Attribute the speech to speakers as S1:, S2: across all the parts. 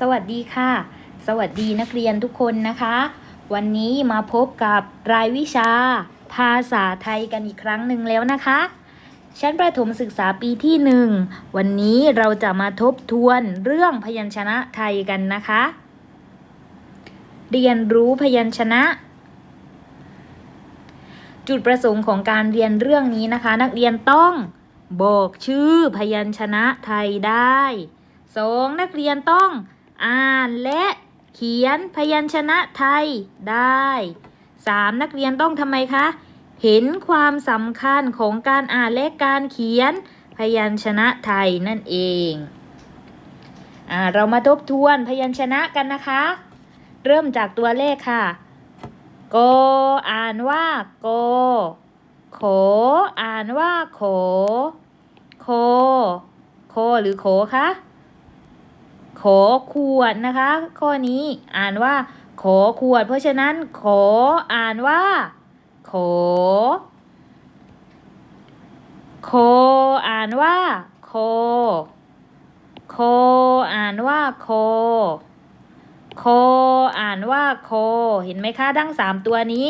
S1: สวัสดีค่ะ สวัสดีนักเรียนทุกคนนะคะ วันนี้มาพบกับรายวิชา ภาษาไทยกันอีกครั้งหนึ่งแล้วนะคะ ชั้นประถมศึกษาปีที่หนึ่งวันนี้เราจะมาทบทวนเรื่องพยัญชนะไทยกันนะคะ เรียนรู้พยัญชนะ จุดประสงค์ของการเรียนเรื่องนี้นะคะ นักเรียนต้องบอกชื่อพยัญชนะไทยได้สองนักเรียนต้อง อ่านและเขียนพยัญชนะไทยได้สามนักเรียนต้องทำไมคะ เห็นความสำคัญของการอ่านและการเขียนพยัญชนะไทยนั่นเองอ่าเรามาทบทวนพยัญชนะกันนะคะ เริ่มจากตัวเลขค่ะโกอ่านว่าโกโขอ่านว่าโขโค โคหรือโขคะ โขขวดนะคะ ข้อนี้อ่านว่าโขขวด เพราะฉะนั้นโขอ่านว่าโขโคอ่านว่า โค โค อ่านว่า โค โค อ่านว่า โค เห็นไหมคะทั้งสามตัวนี้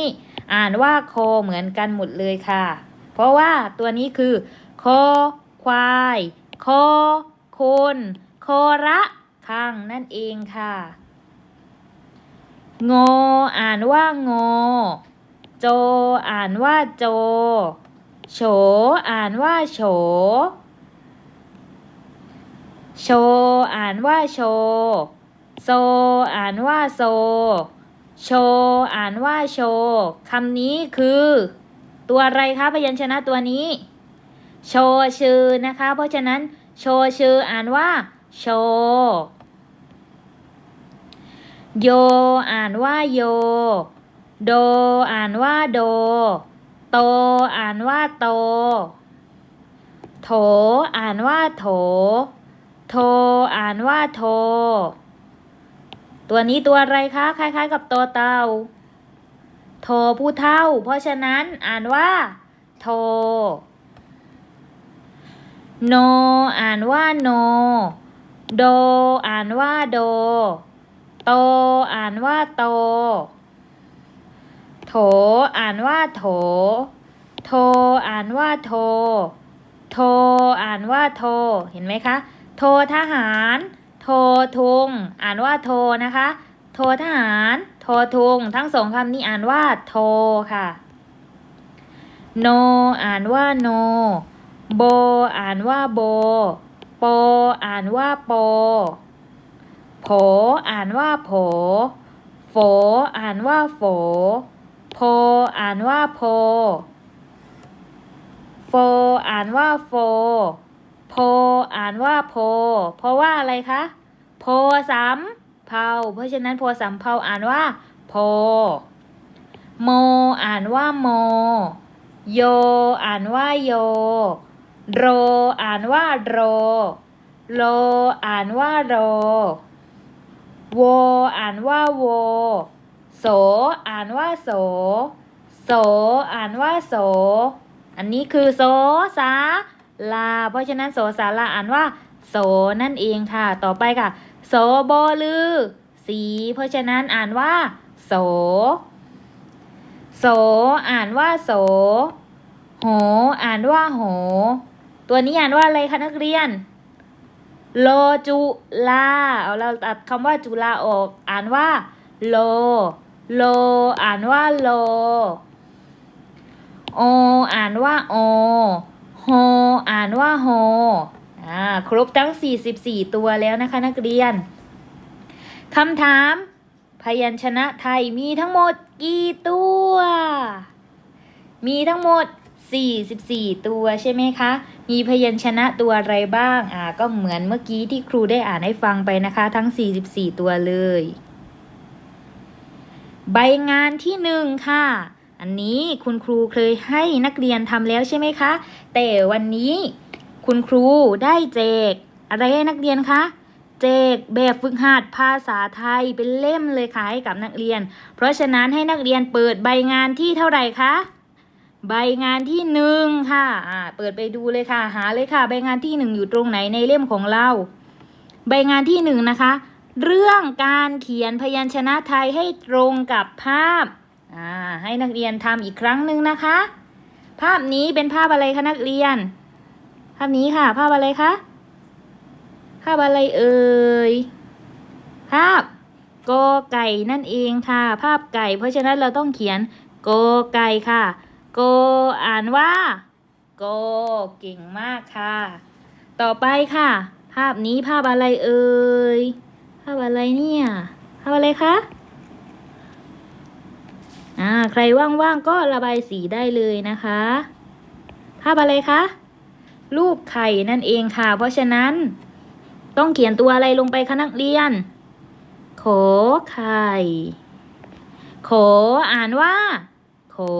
S1: อ่านว่าโคเหมือนกันหมดเลยค่ะ เพราะว่าตัวนี้คือ โค ควาย โคคนโคระ คังนั่นเองค่ะโงอ่านว่าโงโจ อ่านว่าโจ โฉ อ่านว่าโฉ โช อ่านว่าโช โซ อ่านว่าโซ โช อ่านว่าโช คำนี้คือ ตัวอะไรคะพยัญชนะตัวนี้ โชชื่อนะคะ เพราะฉะนั้น โชชื่ออ่านว่า โช โย อ่านว่าโย โด อ่านว่าโด โต อ่านว่าโต โถ อ่านว่าโถ โท อ่านว่าโท ตัวนี้ตัวอะไรคะ คล้าย ๆ กับตัวเต่าโทผู้เท่า เพราะฉะนั้นอ่านว่า โท โน อ่านว่าโน โด อ่านว่าโด โต อ่านว่าโต โถ อ่านว่าโถ โท อ่านว่าโท โท อ่านว่าโท เห็นไหมคะ โททหาร โททุง อ่านว่าโทนะคะ โททหาร โททุง ทั้งสองคำนี้อ่านว่าโทค่ะ โน อ่านว่าโน โบ อ่านว่าโบ ปอ่านว่าโปโผอ่านว่าโผโฝอ่านว่าโฝโพอ่านว่าโพโฟอ่านว่าโฟโพอ่านว่าโพ เพราะว่าอะไรคะ โพสามเผาเพราะฉะนั้นโพสามเผาอ่านว่าโพ โม อ่านว่าโม โย อ่านว่าโย โร อ่านว่าโร โล อ่านว่าโร โว อ่านว่าโว โส อ่านว่าโส โส อ่านว่าโส อันนี้คือโสสาลา เพราะฉะนั้นโสสาลาอ่านว่าโสนั่นเองค่ะ ต่อไปค่ะ โสโบลือ สี เพราะฉะนั้นอ่านว่า โส โส อ่านว่าโส โห อ่านว่าโห ตัวนี้อ่านว่าอะไรคะนักเรียน โลจุลาเอาเราตัดคำว่าจุลาออก อ่านว่า โล โล อ่านว่าโล โอ อ่านว่าโอ โฮ อ่านว่าโฮ อ่า ครบทั้ง 44 ตัวแล้วนะคะนักเรียน คำถาม พยัญชนะไทยมีทั้งหมดกี่ตัว มีทั้งหมด 44 ตัวใช่ไหมคะ มีพยัญชนะตัวอะไรบ้าง อ่า ก็เหมือนเมื่อกี้ที่ครูได้อ่านให้ฟังไปนะคะ ทั้ง 44 ตัวเลย ใบงานที่หนึ่งค่ะ อันนี้คุณครูเคยให้นักเรียนทำแล้วใช่ไหมคะ แต่วันนี้คุณครูได้แจก อะไรให้นักเรียนคะแจกแบบฝึกหัดภาษาไทยเป็นเล่มเลยค่ะให้กับนักเรียน เพราะฉะนั้นให้นักเรียนเปิดใบงานที่เท่าไหร่คะ ใบงานที่หนึ่งค่ะอ่าเปิดไปดูเลยค่ะ หาเลยค่ะ ใบงานที่หนึ่งอยู่ตรงไหนในเล่มของเรา ใบงานที่หนึ่งนะคะ เรื่องการเขียนพยัญชนะไทยให้ตรงกับภาพอ่าให้นักเรียนทำอีกครั้งหนึ่งนะคะ ภาพนี้เป็นภาพอะไรคะนักเรียน ภาพนี้ค่ะ ภาพอะไรคะภาพอะไรเอ่ยภาพกอไก่นั่นเองค่ะ ภาพไก่ เพราะฉะนั้นเราต้องเขียนกอไก่ค่ะ โก อ่านว่าโก เก่งมากค่ะ ต่อไปค่ะ ภาพนี้ภาพอะไรเอ่ย ภาพอะไรเนี่ย ภาพอะไรคะ อ่า ใครว่างๆก็ระบายสีได้เลยนะคะ ภาพอะไรคะ รูปไข่นั่นเองค่ะ เพราะฉะนั้น ต้องเขียนตัวอะไรลงไปคะนักเรียนขอไข่ขออ่านว่าขอ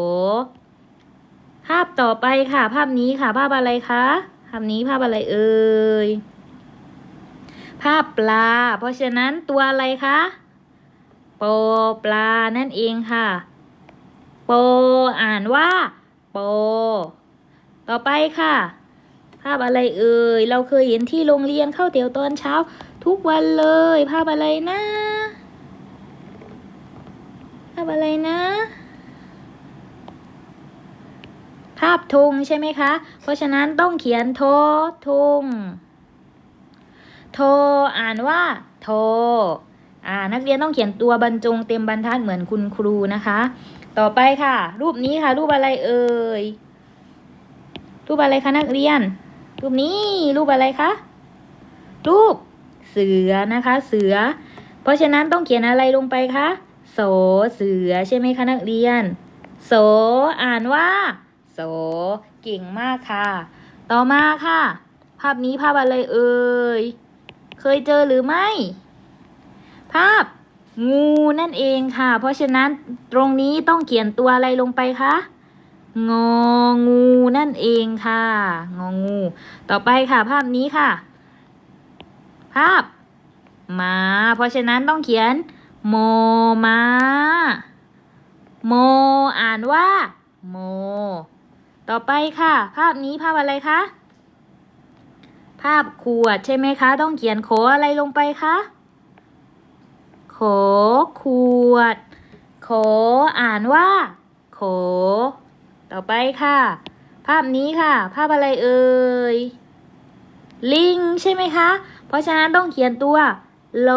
S1: าพต่อไปค่ะ ภาพนี้ค่ะ ภาพอะไรคะภาพนี้ภาพอะไรเอ่ยภาพปลา เพราะฉะนั้นตัวอะไรคะปอปลานั่นเองค่ะโปอ่านว่าโปต่อไปค่ะ ภาพอะไรเอ่ยเราเคยเห็นที่โรงเรียนเข้าเตี๋ยวตอนเช้า ทุกวันเลย ภาพอะไรนะ ภาพอะไรนะ ภาพธงใช่ไหมคะ เพราะฉะนั้นต้องเขียนโทธงโทอ่านว่าโทอ่านักเรียนต้องเขียนตัวบรรจงเต็มบรรทัดเหมือนคุณครูนะคะ ต่อไปค่ะ รูปนี้ค่ะ รูปอะไรเอ่ย รูปอะไรคะนักเรียน รูปนี้รูปอะไรคะ รูปเสือนะคะ เสือ เพราะฉะนั้นต้องเขียนอะไรลงไปคะโสเสือใช่ไหมคะนักเรียนโสอ่านว่า โสเก่งมากค่ะ ต่อมาค่ะ ภาพนี้ภาพอะไรเอ่ย เคยเจอหรือไม่ ภาพงูนั่นเองค่ะ เพราะฉะนั้นตรงนี้ต้องเขียนตัวอะไรลงไปคะ งองูนั่นเองค่ะ งองู ต่อไปค่ะ ภาพนี้ค่ะ ภาพหมา เพราะฉะนั้นต้องเขียนโมมาโม อ่านว่าโม ต่อไปค่ะ ภาพนี้ภาพอะไรคะ ภาพขวดใช่ไหมคะ ต้องเขียนโขอะไรลงไปคะโขขวด โขอ่านว่า โข ต่อไปค่ะ ภาพนี้ค่ะ ภาพอะไรเอ่ย ลิงใช่ไหมคะ เพราะฉะนั้นต้องเขียนตัวโล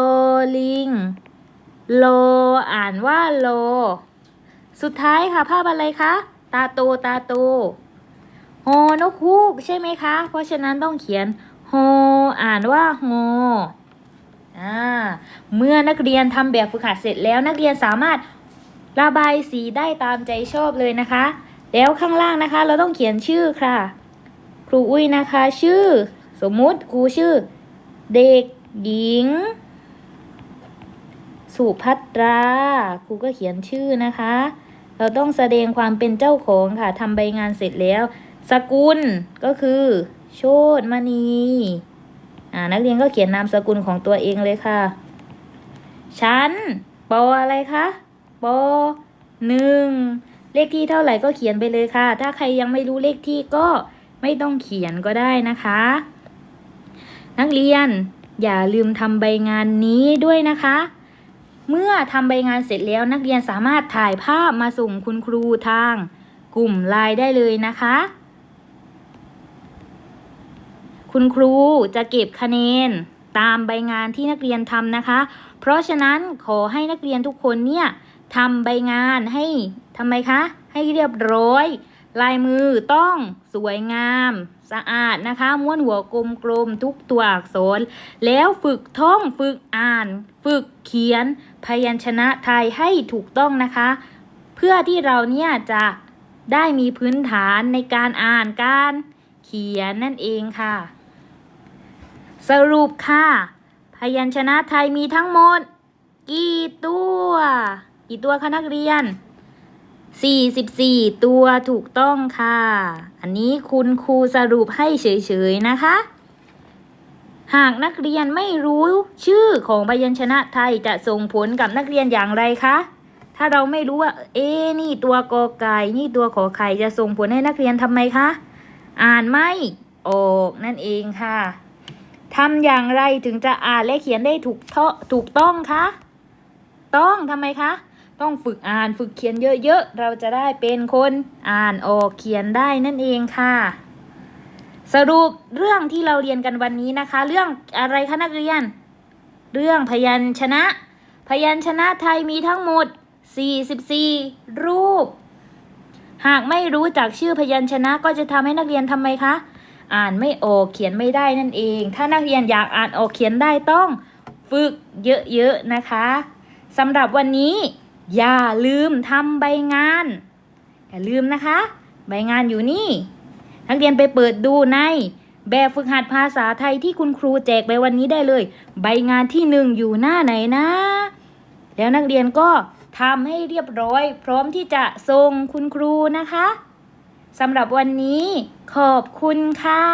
S1: ลิง โล อ่านว่าโล สุดท้ายค่ะ ภาพอะไรคะ ตาโตตาโตโฮนกฮูกใช่ไหมคะ เพราะฉะนั้นต้องเขียนโฮอ่านว่าโฮอ่าเมื่อนักเรียนทำแบบฝึกหัดเสร็จแล้วนักเรียนสามารถระบายสีได้ตามใจชอบเลยนะคะ แล้วข้างล่างนะคะ เราต้องเขียนชื่อค่ะ ครูอุ้ยนะคะ ชื่อ สมมุติครูชื่อ เด็กหญิง สุภัตรา ครูก็เขียนชื่อนะคะ เราต้องแสดงความเป็นเจ้าของค่ะทำใบงานเสร็จแล้ว สกุลก็คือโชตมณีอ่านักเรียนก็เขียนนามสกุลของตัวเองเลยค่ะชั้นปออะไรคะปหนึ่งเลขที่เท่าไหร่ก็เขียนไปเลยค่ะ ถ้าใครยังไม่รู้เลขที่ก็ไม่ต้องเขียนก็ได้นะคะ นักเรียนอย่าลืมทำใบงานนี้ด้วยนะคะ เมื่อทำใบงานเสร็จแล้วนักเรียนสามารถถ่ายภาพมาส่งคุณครูทาง กลุ่มไลน์ได้เลยนะคะ คุณครูจะเก็บคะแนนตามใบงานที่นักเรียนทำนะคะ เพราะฉะนั้นขอให้นักเรียนทุกคนเนี่ยทำใบงานให้ทำไมคะ ให้เรียบร้อย ลายมือต้องสวยงาม สะอาดนะคะ ม้วนหัวกลมๆทุกตัวอักษร แล้วฝึกท่องฝึกอ่าน ฝึกเขียน พยัญชนะไทยให้ถูกต้องนะคะ เพื่อที่เราเนี่ยจะได้มีพื้นฐานในการอ่านการเขียนนั่นเองค่ะ สรุปค่ะ พยัญชนะไทยมีทั้งหมด กี่ตัว กี่ตัวคะนักเรียน 44 ตัวถูกต้องค่ะ อันนี้คุณครูสรุปให้เฉยๆนะคะ หากนักเรียนไม่รู้ชื่อของพยัญชนะไทยจะส่งผลกับนักเรียนอย่างไรคะ ถ้าเราไม่รู้ว่า เอ๊นี่ตัวกอไก่ นี่ตัวขอไข่จะส่งผลให้นักเรียนทำไมคะ อ่านไม่ออกนั่นเองค่ะทำอย่างไรถึงจะอ่านและเขียนได้ถูกเทาะถูกต้องคะ ต้องทำไมคะ ต้องฝึกอ่านฝึกเขียนเยอะๆ เราจะได้เป็นคนอ่านออกเขียนได้นั่นเองค่ะ สรุปเรื่องที่เราเรียนกันวันนี้นะคะ เรื่องอะไรคะนักเรียน เรื่องพยัญชนะ พยัญชนะไทยมีทั้งหมด 44 รูป หากไม่รู้จักชื่อพยัญชนะก็จะทำให้นักเรียนทำไมคะ อ่านไม่ออกเขียนไม่ได้นั่นเอง ถ้านักเรียนอยากอ่านออกเขียนได้ต้องฝึกเยอะๆนะคะสำหรับวันนี้ อย่าลืมทำใบงาน อย่าลืมนะคะ ใบงานอยู่นี่ นักเรียนไปเปิดดูใน แบบฝึกหัดภาษาไทยที่คุณครูแจกไปวันนี้ได้เลย ใบงานที่หนึ่งอยู่หน้าไหนนะ แล้วนักเรียนก็ทำให้เรียบร้อย พร้อมที่จะส่งคุณครูนะคะสำหรับวันนี้ขอบคุณค่ะ